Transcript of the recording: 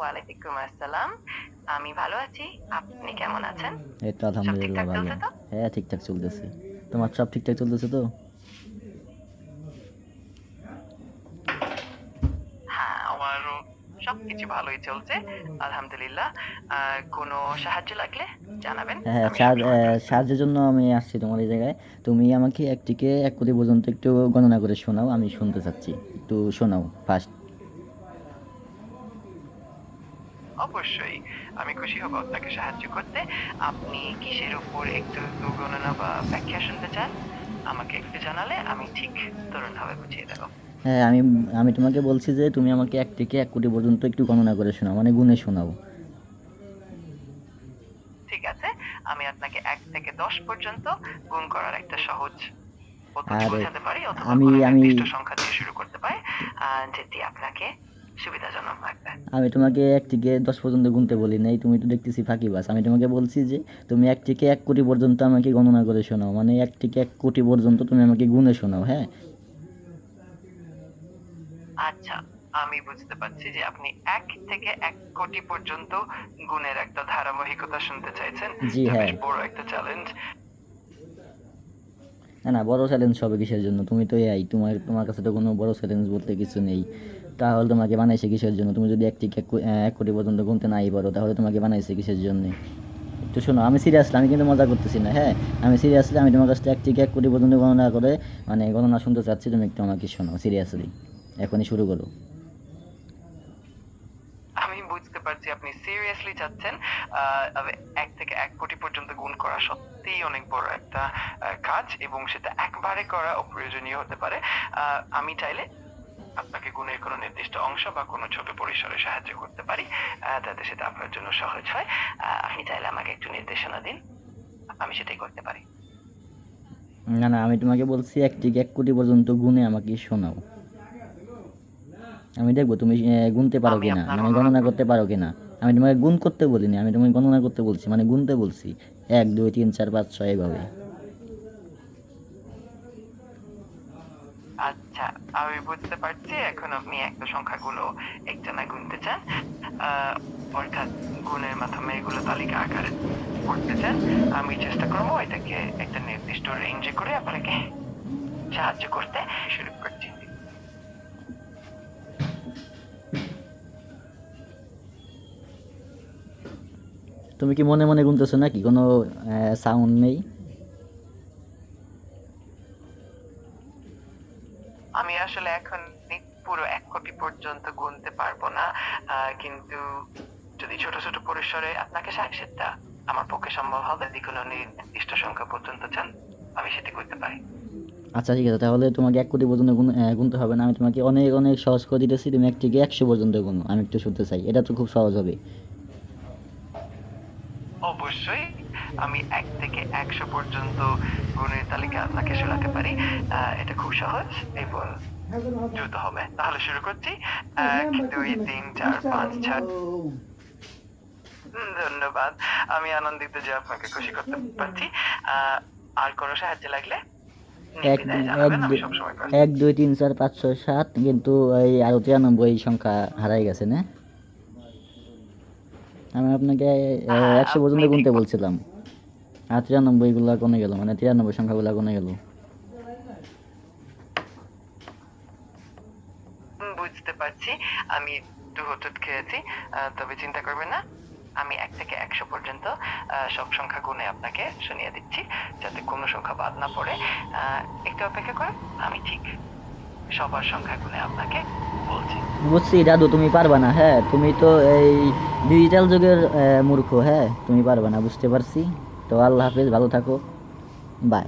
ওয়ালাইকুম আসসালাম। আমি ভালো আছি। আপনি কেমন আছেন? এই তো আলহামদুলিল্লাহ ভালো। হ্যাঁ ঠিকঠাক চলতেছে। তোমার সব ঠিকঠাক চলতেছে তো? হ্যাঁ আমারও সবকিছু ভালোই চলছে আলহামদুলিল্লাহ। কোনো সাহায্য লাগলে জানাবেন? হ্যাঁ সাহায্যের জন্য আমি আসছি তোমার এই জায়গায়। তুমি আমাকে এক থেকে এক কোটি পর্যন্ত একটু গণনা করে শোনাও আমি শুনতে চাচ্ছি। একটু শোনাও ফার্স্ট অবশ্যই। আমি খুশি হব আপনাকে সাহায্য করতে। আপনি কিসের উপর একটু গণনা বা ব্যাখ্যা শুনতে চান আমাকে একটু জানালে আমি ঠিক তরুণভাবে বুঝিয়ে দেবো। হ্যাঁ আমি আমি তোমাকে বলছি যে তুমি আমাকে এক থেকে এক কোটি পর্যন্ত একটু গণনা করে শোনাও মানে গুণে শোনাও। ঠিক আছে আমি আপনাকে এক থেকে দশ পর্যন্ত গুণ করার একটা সহজ পদ্ধতি বোঝাতে পারি অথবা আমি- আমি- সংখ্যা দিয়ে শুরু করতে পারি যেটি আপনাকে সুবিধাজনক লাগবে। আমি তোমাকে এক থেকে দশ পর্যন্ত গুনতে বলি নাই তুমি তো দেখতেছি ফাঁকি বাস। আমি তোমাকে বলছি যে তুমি এক থেকে এক কোটি পর্যন্ত আমাকে গণনা করে শোনাও। মানে এক থেকে এক কোটি পর্যন্ত তুমি আমাকে গুণে শোনাও হ্যাঁ? আচ্ছা আমি বুঝতে পারছি যে আপনি এক থেকে এক কোটি পর্যন্ত গুণের একটা ধারাবাহিকতা শুনতে চাইছেন। জি, হ্যাঁ। বড় একটা চ্যালেঞ্জ না না, বড় চ্যালেঞ্জ হবে কিসের জন্য? তুমি তো এই তোমার তোমার কাছে তো কোনো বড় চ্যালেঞ্জ বলতে কিছু নেই। তাহলে তোমাকে বানাইছে কিসের জন্য? তুমি যদি এক এক কোটি পর্যন্ত গুনতে নাই পারো, তাহলে তোমাকে বানাইছে কিসের জন্যে? একটু শোনো, আমি সিরিয়াসলি আমি কিন্তু মজা করতেছি না হ্যাঁ? আমি সিরিয়াসলি আমি তোমার কাছ থেকে এক এক কোটি পর্যন্ত গণনা করে মানে গণনা শুনতে চাচ্ছি, তুমি একটু আমাকে শোনো সিরিয়াসলি এখনই শুরু করো। আমি বুঝতে পারছি আপনি সিরিয়াসলি চাচ্ছেন এক থেকে এক কোটি পর্যন্ত গুণ করা সত্যিই অনেক বড় একটা কাজ এবং সেটা একবারে করা অপ্রয়োজনীয় হতে পারে। আমি চাইলে আপনাকে গুণের কোনো নির্দিষ্ট অংশ বা কোনো ছোট পরিসরে সাহায্য করতে পারি যাতে সেটা আপনার জন্য সহজ হয়। আপনি চাইলে আমাকে একটু নির্দেশনা দিন আমি সেটাই করতে পারি। না না আমি তোমাকে বলছি এক থেকে এক কোটি পর্যন্ত গুণে আমাকে শোনাও। আমি দেখব তুমি গুনতে পারো কিনা মানে গণনা করতে পারো কিনা। আমি তোমাকে গুণ করতে বলিনি আমি তোমাকে গণনা করতে বলছি মানে গুনতে বলছি। এক, দুই, তিন, চার, পাঁচ, ছয় এভাবে। আচ্ছা আমি বুঝতে পারছি। এখন আপনি একটা সংখ্যাগুলো একটানা গুনতে চান। অর্থাৎ গুণের মাধ্যমে এগুলো তালিকা আকারে করতে চান। আমি চেষ্টা করব এটাকে একটা নির্দিষ্ট রেঞ্জে করে আপনাকে সাহায্য করতে। শুরু করছি তুমি কি মনে মনে গুনতেছো নাকি? কোনো সাউন্ড নেই? আমি আসলে এখন পুরো এক কোটি পর্যন্ত গুনতে পারব না কিন্তু যদি ছোট ছোট পরিসরে আপনাকে সাহায্য সেটা আমার পক্ষে সম্ভব হবে যদি কোনো নির্দিষ্ট সংখ্যা পর্যন্ত চান আমি সেটা করতে পারি। আচ্ছা ঠিক আছে তাহলে তোমাকে এক কোটি পর্যন্ত গুনতে হবে না আমি তোমাকে অনেক অনেক সহজ করে দিতেছি তুমি এক থেকে একশো পর্যন্ত গুনো আমি একটু শুনতে চাই এটা তো খুব সহজ হবে। অবশ্যই আমি এক থেকে একশো পর্যন্ত গুণের তালিকা আপনাকে শোনাতে পারি। এটা খুব সহজ এবং দ্রুত হবে। তাহলে শুরু করছি। এক দুই তিন চার পাঁচ ছয়। ধন্যবাদ। আমি আনন্দিত যে আপনাকে খুশি করতে পারছি। আহ, আর কোনো সাহায্য লাগলে এক দুই তিন চার পাঁচ ছয় সাত। কিন্তু এই আরও তিরানব্বই সংখ্যা হারাই গেছে না? আমি আপনাকে একশো পর্যন্ত গুনতে বলছিলাম। আর তিরানব্বই গুলা কমে গেল মানে তিরানব্বই সংখ্যাগুলা কমে গেল। বুঝতে পারছি। আমি একটু হোঁচট খেয়েছি তবে চিন্তা করবেন না। আমি এক থেকে একশো পর্যন্ত সব সংখ্যা গুণে আপনাকে শুনিয়ে দিচ্ছি যাতে কোনো সংখ্যা বাদ না পড়ে। একটু অপেক্ষা করে আমি ঠিক সবার সংখ্যা গুণে আপনাকে বুঝছি, দাদু, তুমি পারবা না হ্যাঁ? তুমি তো এই ডিজিটাল যুগের মূর্খ হ্যাঁ? তুমি পারবা না, বুঝতে পারছি। তো আল্লাহ হাফিজ, ভালো থাকো। বাই